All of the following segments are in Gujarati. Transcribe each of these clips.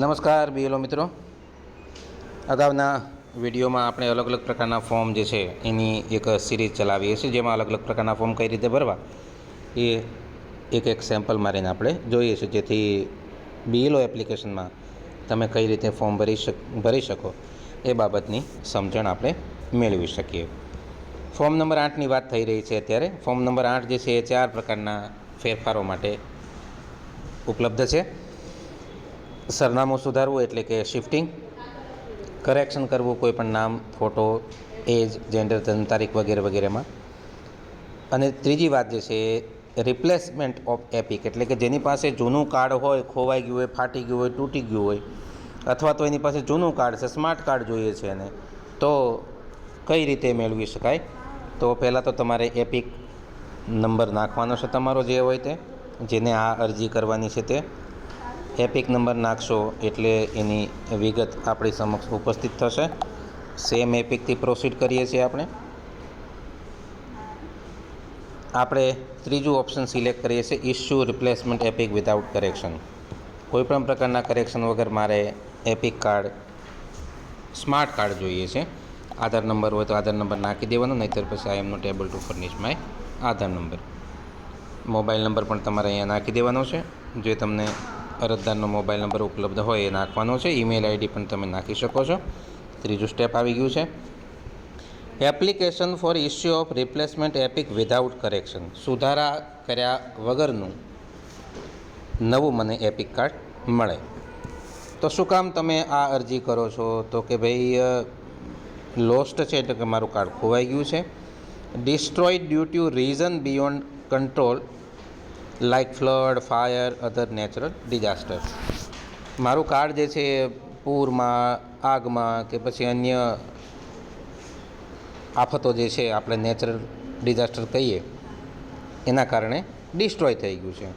નમસ્કાર બીએલઓ મિત્રો. અગાઉના વિડીયોમાં આપણે અલગ અલગ પ્રકારના ફોર્મ જે છે એની એક સિરીઝ ચલાવીએ છીએ, જેમાં અલગ અલગ પ્રકારના ફોર્મ કઈ રીતે ભરવા એ એક એક સેમ્પલ મારીને આપણે જોઈએ છીએ. જેથી બીએલઓ એપ્લિકેશનમાં તમે કઈ રીતે ફોર્મ ભરી શક, ભરી શકો એ બાબતની સમજણ આપણે મેળવી શકીએ. ફોર્મ નંબર આઠની વાત થઈ રહી છે અત્યારે. ફોર્મ નંબર આઠ જે છે એ ચાર પ્રકારના ફેરફારો માટે ઉપલબ્ધ છે. સરનામું સુધારવું એટલે કે શિફ્ટિંગ કરેક્શન કરવું, કોઈ પણ નામ ફોટો એજ જેન્ડર જન્મ તારીખ વગેરે વગેરેમાં. અને ત્રીજી વાત જે છે રિપ્લેસમેન્ટ ઓફ એપિક એટલે કે જેની પાસે જૂનું કાર્ડ હોય, ખોવાઈ ગયું હોય, ફાટી ગયું હોય, તૂટી ગયું હોય, અથવા તો એની પાસે જૂનું કાર્ડ છે સ્માર્ટ કાર્ડ જોઈએ છે એને, તો કઈ રીતે મેળવી શકાય? તો પહેલાં તો તમારે એપિક નંબર નાખવાનો છે તમારો જે હોય તે, જેને આ અરજી કરવાની છે તે. એપિક નંબર નાખશો એટલે એની વિગત આપણી સમક્ષ ઉપસ્થિત થશે. સેમ એપિકથી પ્રોસીડ કરીએ છીએ આપણે. આપણે ત્રીજું ઓપ્શન સિલેક્ટ કરીએ છીએ issue replacement EPIC without correction કોઈપણ પ્રકારના કરેક્શન વગર મારે એપિક કાર્ડ સ્માર્ટ કાર્ડ જોઈએ છે. આધાર નંબર હોય તો આધાર નંબર નાખી દેવાનો, નહીંતર પછી I am able to furnish my Aadhaar number. Mobile number પણ તમારે અહીંયા નાખી દેવાનો છે. જે તમને અરજદારનો મોબાઈલ નંબર ઉપલબ્ધ હોય એ નાખવાનો છે. ઈમેલ આઈડી પણ તમે નાખી શકો છો. ત્રીજું સ્ટેપ આવી ગયું છે. Application for issue of replacement EPIC without correction સુધારા કર્યા વગરનું નવું મને એપિક કાર્ડ મળે. તો શું કામ તમે આ અરજી કરો છો? તો કે ભાઈ લોસ્ટ છે એટલે કે મારું કાર્ડ ખોવાઈ ગયું છે. Destroyed due to reason beyond control like flood fire other natural disaster મારું કાર્ડ જે છે, પૂરમાં, આગમાં કે પછી અન્ય આફતો જે છે, આપણે નેચરલ ડિઝાસ્ટર કહીએ, એના કારણે ડિસ્ટ્રોય થઈ ગયું છે.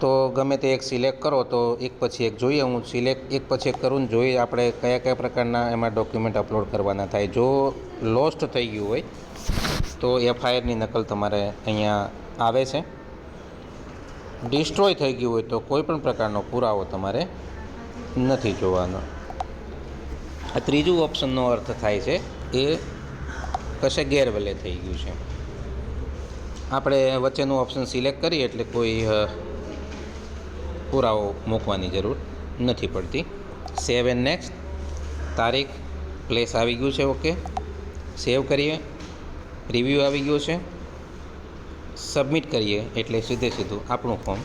તો ગમે તે એક સિલેક્ટ કરો તો એક પછી એક જોઈએ. હું સિલેક્ટ એક પછી એક કરું જોઈએ આપણે કયા કયા પ્રકારના એમાં ડોક્યુમેન્ટ અપલોડ કરવાના થાય. જો લોસ્ટ થઈ ગયું હોય, તો એફઆઈઆરની નકલ તમારે અહીંયા આવે છે. ડિસ્ટ્રોય થઈ ગયું હોય તો કોઈ પણ પ્રકારનો પુરાવો તમારે નથી જોવાનો. આ ત્રીજું ઓપ્શનનો અર્થ થાય છે એ કશે ગેરવલે થઈ ગયું છે. આપણે વચ્ચેનું ઓપ્શન સિલેક્ટ કરીએ એટલે કોઈ પુરાવો મૂકવાની જરૂર નથી પડતી. સેવ એન્ડ નેક્સ્ટ તારીખ પ્લેસ આવી ગયું છે ઓકે સેવ કરીએ. રિવ્યૂ આવી ગયો છે. સબમિટ કરીએ એટલે સીધે સીધું આપણું ફોર્મ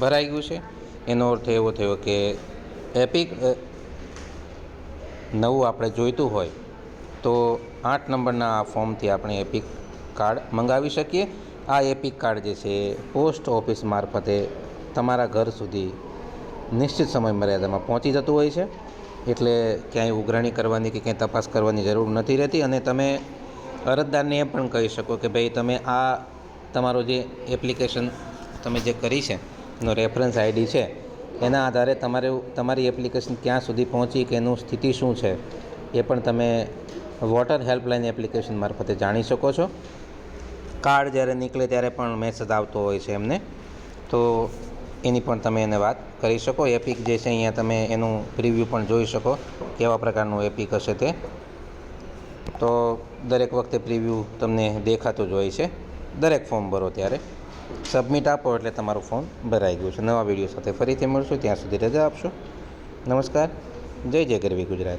ભરાઈ ગયું છે. એનો અર્થ એવો થયો કે એપિક નવું આપણે જોઈતું હોય તો આઠ નંબરના આ ફોર્મથી આપણે એપિક કાર્ડ મંગાવી શકીએ. આ એપિક કાર્ડ જે છે પોસ્ટ ઓફિસ મારફતે તમારા ઘર સુધી નિશ્ચિત સમય મર્યાદામાં પહોંચી જતું હોય છે. એટલે ક્યાંય ઉઘરાણી કરવાની કે ક્યાંય તપાસ કરવાની જરૂર નથી રહેતી અને તમે અરજદારને એમ પણ કહી શકો કે ભાઈ તમે આ તમારો જે એપ્લિકેશન તમે જે કરી છે, એનો રેફરન્સ આઈડી છે, એના આધારે તમારે તમારી એપ્લિકેશન ક્યાં સુધી પહોંચી કે એનું સ્થિતિ શું છે, એ પણ તમે વોટર હેલ્પલાઇન એપ્લિકેશન મારફતે જાણી શકો છો. કાર્ડ જ્યારે નીકળે ત્યારે પણ મેસેજ આવતો હોય છે એમને, તો એની પણ તમે એને વાત કરી શકો. એપિક જે છે અહીંયા તમે એનું પ્રિવ્યૂ પણ જોઈ શકો કેવા પ્રકારનું એપિક હશે તે. તો દરેક વખતે પ્રિવ્યૂ તમને દેખાતું જ હોય છે. દરેક ફોર્મ ભરો ત્યારે. સબમિટ આપો એટલે તમારું ફોર્મ ભરાઈ ગયું છે. નવા વીડિયો સાથે ફરીથી મળશું. ત્યાં સુધી રજા આપશો. નમસ્કાર. જય જય ગરવી ગુજરાત.